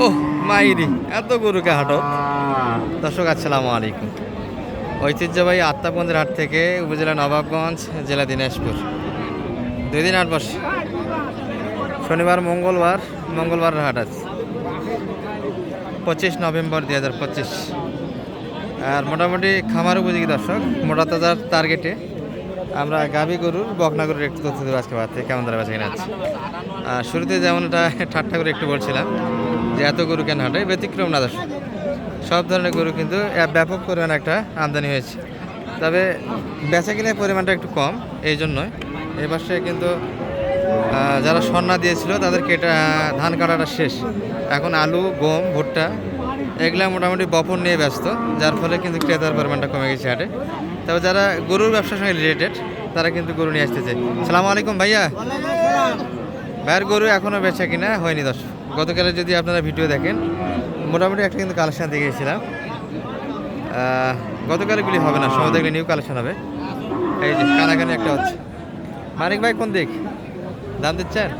ও মাইরি, এত গরুকে হাঁটো? দর্শক, আসসালামু আলাইকুম। ঐতিহ্যবাহী আত্মাপন্দের হাট থেকে উপজেলা নবাবগঞ্জ, জেলা দিনাজপুর। দুই দিন হাট বসে শনিবার, মঙ্গলবার মঙ্গলবার হাট আছে পঁচিশ নভেম্বর দুই হাজার পঁচিশ। আর মোটামুটি খামার উপযোগী দর্শক, মোটা তাজার টার্গেটে আমরা গাভী গরুর, বকনা গরুর একটু তথ্য দেবো আজকে বাড়তে কেমন তারা আর শুরুতে যেমন এটা ঠাট্টা করে একটু বলছিলাম যে এত গরু কেন হাটে? ব্যতিক্রম না দর্শক। সব ধরনের গরু কিন্তু এ- ব্যাপক পরিমাণ একটা আমদানি হয়েছে। তবে বেচা কিনের পরিমাণটা একটু কম এই জন্যই। এই বছরে কিন্তু যারা স্বর্ণা দিয়েছিল তাদের কেটা ধান কাটাটা শেষ। এখন আলু গম ভুট্টা এগুলা মোটামুটি বপন নিয়ে ব্যস্ত যার ফলে কিন্তু ক্রেতার পরিমাণটা কমে গেছে হাটে। তবে যারা গরুর ব্যবসার সঙ্গে রিলেটেড তারা কিন্তু গরু নিয়ে আসতেছে সালামু আলাইকুম ভাইয়া। ভাইয়ের গরু এখনও বেচা কিনা হয়নি দর্শক। গতকালে যদি আপনারা ভিডিও দেখেন মোটামুটি একটা কিন্তু কালেকশান আহ, গতকালগুলি হবে না সময় দেখলে নিউ কালেকশন হবে। এই যে কানাকানি একটা হচ্ছে। মানিক ভাই কোন দিক? দাম দিচ্ছেন?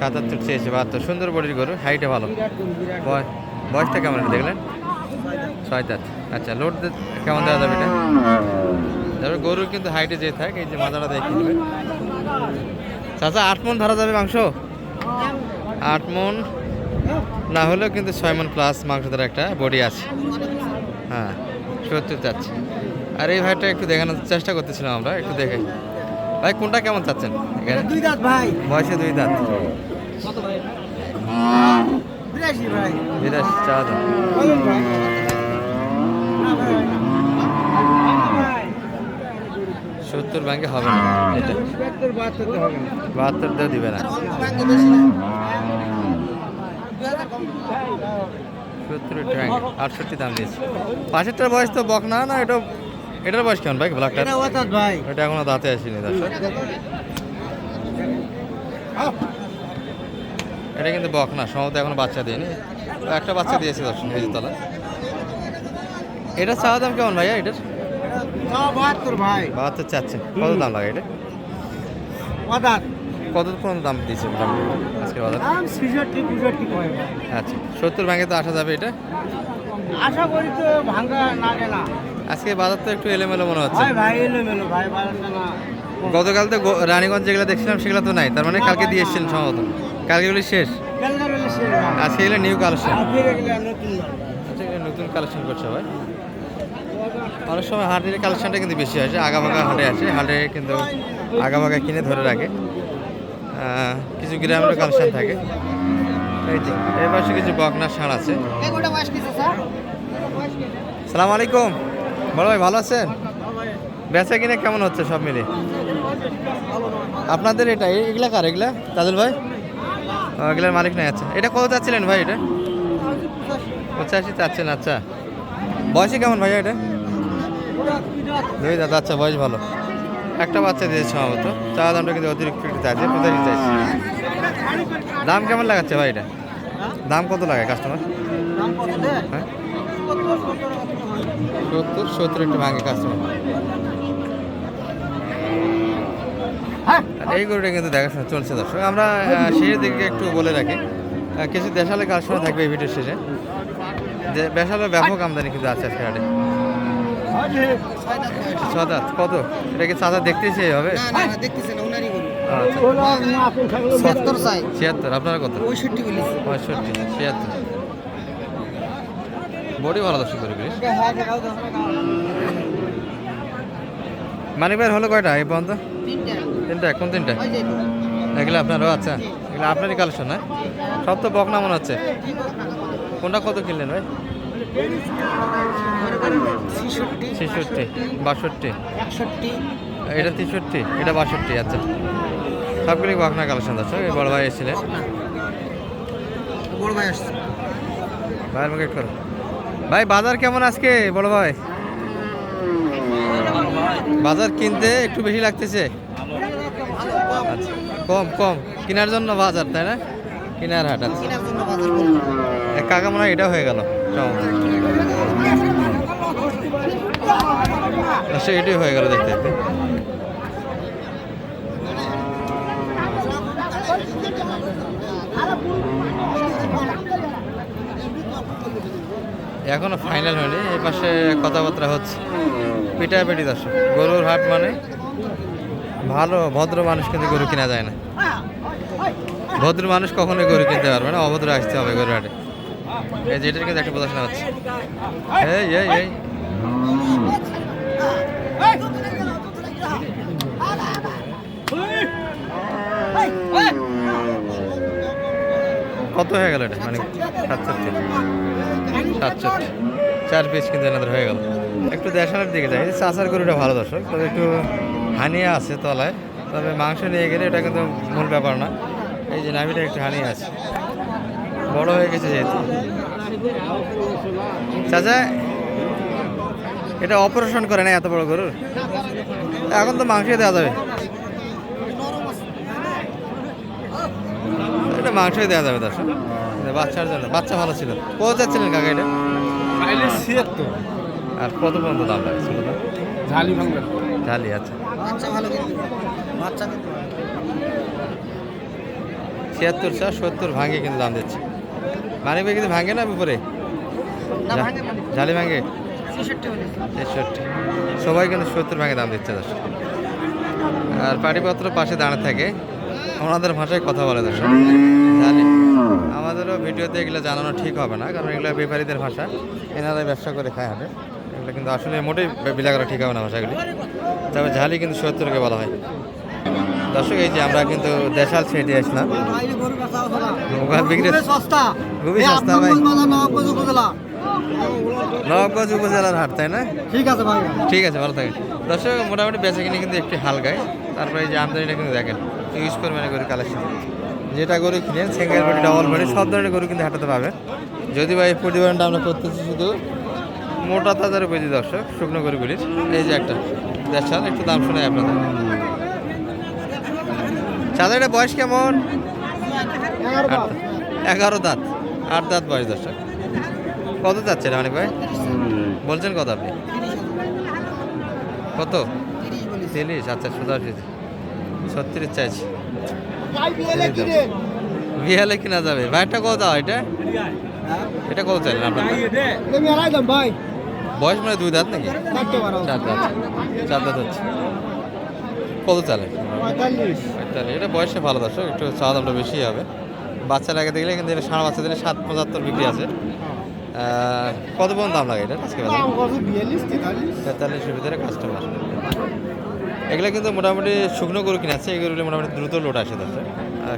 সাতাত্তর। চেয়েছে বাহাত্তর। সুন্দর বডির গরু হাইটে ভালো। বয়- বয়সটা কেমন দেখলেন? ছয় দাঁত আচ্ছা লোড কেমন দেওয়া যাবে এটা? তবে গরুর কিন্তু হাইটে যে থাকে এই যে মাথাটা দেখে নেবে চাচা আট মন ধরা যাবে মাংস? আট মন। না হলেও কিন্তু ছয় মন প্লাস মাংস ধরা একটা বডি আছে। হ্যাঁ সত্তর চাচ্ছি। আর এই ভাইটা একটু দেখানোর চেষ্টা করতেছিলাম আমরা একটু দেখে। ভাই কোনটা কেমন চাচ্ছেন এখানে? দুই দাঁত ভাই। বয়সে দুই দাঁত। ভাই? বিরাশি ভাই। বিরাশি চা দাম বলুন ভাই না ভাই ভাই সত্তর ব্যাংকে হবে না। এটা। বাহাত্তর দিয়ে দিবে না। সত্তর একটু আটষট্টি দাম দিয়েছে। পাশেরটার বয়স তো বক না না এটা এটার বয়স কেমন ভাই? ব্ল্যাকটার এটা এটা এখনও দাঁতে আসেনি দর্শক এটা কিন্তু বক না সম্ভবত এখনও বাচ্চা দিয়নি। একটা বাচ্চা দিয়েছে দর্শক তলা এটা চাওয়া দাম কেমন ভাইয়া এটার? বাহাত্তর চাচ্ছে কত দাম লাগে এটা? কত দাম দিয়েছে বাজার? ভাই। আচ্ছা সত্তর তো আসা যাবে এটা? আশা করি তো ভাঙ্গা লাগে না আজকে বাজার তো একটু এলোমেলো মনে হচ্ছে। ভাই ভাই ভাই বারোটা না। গতকাল তো রানীগঞ্জ যেগুলো দেখছিলাম সেগুলো তো নাই। তার মানে কালকে দিয়ে এসেছিলেন সম্ভবত। কালকে এগুলি শেষ? আজকে এগুলো নিউ কালেকশন নতুন। মাল। আচ্ছা নতুন কালেকশন করছে ভাই। অনেক সময় হাটের কালেকশনটা কিন্তু বেশি আসে আগাবাগা হাটে আসে, হাটে কিন্তু আগাবাগা কিনে ধরে রাখে। কিছু গ্রামের কালেকশন থাকে। এই যে এই পাশে কিছু বকনা সার আছে। সালাম আলাইকুম। বড় ভাই, ভালো আছেন? বেচা কিনে কেমন হচ্ছে সব মিলে? আপনাদের এটা এগুলা কার এগুলা? তাজুল ভাই? এগুলার মালিক নাই আচ্ছা। এটা কত চাচ্ছিলেন ভাই এটা? পঁচাশি চাচ্ছেন আচ্ছা। বয়সে কেমন ভাই এটা? দুই দাদা আচ্ছা বয়স ভালো। একটা বাচ্চা দিয়েছে সম্ভবত চা দামটা কিন্তু অতিরিক্ত একটু চাইছে দাম কেমন লাগাচ্ছে ভাই এটা? দাম কত লাগে কাস্টমার? হ্যাঁ? সত্তর, সত্তর, একটু ভাঙে কাস্টমার এই গরুটা কিন্তু দেখাশোনা চলছে দর্শক। আমরা শেষের দিকে একটু বলে রাখি। কিছু দেশালে কালেকশন থাকবে এই ভিডিও শেষে। যে বেশালে ব্যাপক আমদানি কিন্তু আছে আজকে হাটে। ছদাত কত? এটা কি দেখতেছি ওনারই গরু। আচ্ছা। ছিয়াত্তর আপনারা কত? পঁয়ষট্টি পঁয়ষট্টি ছিয়াত্তর। বডি ভালো দর্শক করে প্লিজ মানিক ভাইয়ের হলো কয়টা এই পর্যন্ত? তিনটা। কোন তিনটা? এগুলো। আপনারও আচ্ছা এগুলো আপনারই কালেকশন না? সব তো বকনা মনে হচ্ছে। কোনটা কত কিনলেন ভাই? ছিষট্টি বাষট্টি এটা তেষট্টি এটা বাষট্টি আচ্ছা। সবগুলি বকনা কালেকশন দর্শক এই বড় ভাই এসেছিলেন। বড় ভাই আসছে। ভাইয়ের মুখে করো। ভাই বাজার কেমন আজকে বড় ভাই? বাজার কিনতে একটু বেশি লাগতেছে? আচ্ছা কম কম। কেনার জন্য বাজার তাই না? কেনার হাট আছে কেনার জন্য বাজার করব এ কাকা মনে হয় এটা হয়ে গেল। আচ্ছা এটাই হয়ে গেল দেখতে এখনও ফাইনাল হয়নি, এই পাশে কথাবার্তা হচ্ছে। পিটাপিটি দর্শক গরুর হাট মানে ভালো, ভদ্র মানুষ কিন্তু গরু কিনা যায় না। ভদ্র মানুষ কখনোই গরু কিনতে পারবে না, অভদ্র আসতে হবে গরুর হাটে। এই যেটার কিন্তু একটা প্রদর্শন হচ্ছে। এই এই এই। কত হয়ে গেল এটা? মানে সাতষট্টি সাতষট্টি চার পিস কিন্তু এনাদের হয়ে গেল। একটু দেশানোর দিকে যাই। চাষার গরুটা ভালো দর্শক, তবে একটু হানিয়া আছে তলায়। তবে মাংস নিয়ে গেলে এটা কিন্তু মূল ব্যাপার না। এই যে নাভিটা একটু হানিয়া আছে। বড় হয়ে গেছে যেহেতু। চাচা এটা অপারেশন করে না এত বড় গরুর? এখন তো মাংস দেওয়া যাবে। এটা মাংসই দেওয়া যাবে দর্শক। বাচ্চার জন্য বাচ্চা ভালো ছিল। কত যাচ্ছিলেন কাকা এটা? ছিয়াত্তর। আর কত পর্যন্ত দাম লাগছিল ঝালি ভাঙবে। ঝালি আচ্ছা। বাচ্চা ভালো বাচ্চা ছিয়াত্তর চার সত্তর ভাঙে কিন্তু দাম দিচ্ছে। মানে ভাই কিন্তু ভাঙে না উপরে? না ভাঙে ঝালি ভাঙে? তেষট্টি সবাই কিন্তু সত্তর ভাঙে দাম দিচ্ছে দর্শক। আর পাটিপত্র পাশে দাঁড়িয়ে থাকে। ওনাদের ভাষায় কথা বলে দর্শক। জানি আমাদেরও ভিডিওতে এগুলো জানানো ঠিক হবে না কারণ এগুলো ব্যাপারীদের ভাষা। এনারাই ব্যবসা করে খায় হাটে এগুলো কিন্তু আসলে মোটেই বিলা করা ঠিক হবে না ভাষাগুলি। তবে ঝালি কিন্তু সত্তরকে বলা হয়। দর্শক এই যে আমরা কিন্তু দেশাল ছেড়ে আসলাম। বিক্রি সস্তা। খুবই সস্তা ভাই। নবাবগঞ্জ উপজেলার হাট তাই না? ঠিক আছে ভাই। ঠিক আছে ভালো থাকেন। দর্শক মোটামুটি বেচা কিনে কিন্তু একটু হালকায় তারপরে এই যে আমদানিটা কিন্তু দেখেন ইউজ পরিমাণে গরু কালেকশন যেটা গরু কিনেন সিঙ্গেল বডি ডবল বডি সব ধরনের গরু কিন্তু হাঁটাতে পাবেন। যদি বা এই প্রতিবেদনটা আমরা করতেছি শুধু মোটা তাজার উপরে দর্শক শুকনো গরুগুলির। এই যে একটা দেখান একটু দাম শুনে আপনাদের। চাঁদাটা বয়স কেমন? এগারো দাঁত। আট দাঁত বয়স দর্শক। কত যাচ্ছে অনেক ভাই? বলছেন কত আপনি? কত? তিরিশ। আচ্ছা সোজাশি ছত্রিশ চাইছি। বিহালে কিনা। যাবে? ভাইটা কত দাও এটা? এটা কত চাইলেন আপনার? বয়স মানে দুই দাঁত নাকি? চার দাঁত। চার দাঁত হচ্ছে। কত চালে? পঁয়তাল্লিশ। এটা বয়সে ভালো দর্শক একটু চাওয়া দামটা বেশি হবে। বাচ্চা লাগে দেখলে কিন্তু এটা সাড়ে বাচ্চা দিলে সাত পঁচাত্তর বিক্রি আছে। কত পর্যন্ত দাম লাগে এটা? আজকে তেতাল্লিশের ভিতরে কাস্টমার এগুলো কিন্তু মোটামুটি শুকনো গরু কিনে আছে এগুলো মোটামুটি দ্রুত লোড আসে তাতে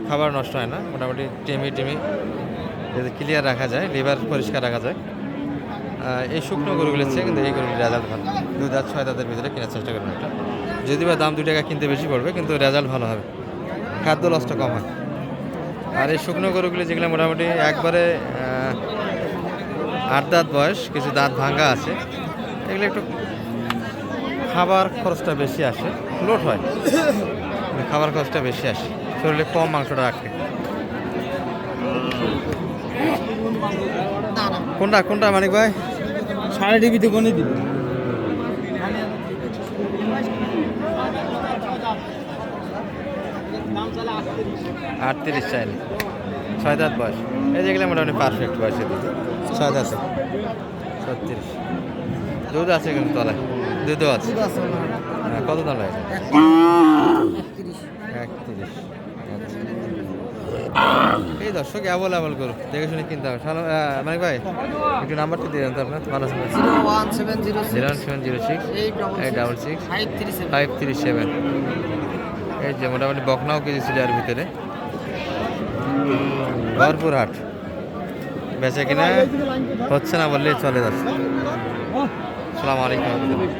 খাবার নষ্ট হয় না মোটামুটি টেমি টেমি যদি ক্লিয়ার রাখা যায় লিভার পরিষ্কার রাখা যায়। এই শুকনো গরুগুলোর চেয়ে কিন্তু এই গরুগুলির রেজাল্ট ভালো। দুই দাঁত ছয় দাঁতের ভিতরে কেনার চেষ্টা করবেন একটা। যদি বা দাম দু টাকা কিনতে বেশি পড়বে, কিন্তু রেজাল্ট ভালো হবে। খাদ্য লসটা কম হয়। আর এই শুকনো গরুগুলি যেগুলো মোটামুটি একবারে আট দাঁত বয়স, কিছু দাঁত ভাঙ্গা আছে, এগুলো একটু খাবার খরচটা বেশি আসে, লোড হয় খাবার খরচটা বেশি আসে। শরীরে কম মাংসটা রাখে। কোনটা কোনটা মানিক ভাই? সাড়ে টিভিতে কোনে দিবি। আটত্রিশ চাইলে। ছয় দাঁত বয়স। এই যেগুলো মোটামুটি পারফেক্ট বয়স এদের। ছয় দাঁতে। ছত্রিশ। দুধ আছে কিন্তু তলায়। দুধও আছে। হ্যাঁ, কত দাম লাগে একত্রিশ। আচ্ছা। এই দর্শক অ্যাভেলেবল করুন দেখে শুনে কিনতে হবে। সালাম মানিক ভাই একটু নাম্বারটা দিয়ে দেন তো আপনার। ভালো zero one seven zero zero seven zero six. Eight double six five three seven five three seven এই যে মোটামুটি বকনাও কিছু ছিল এর ভিতরে। ভরপুর হাট বেচা কিনা হচ্ছে না বললে চলে যাচ্ছে। সালাম আলাইকুম।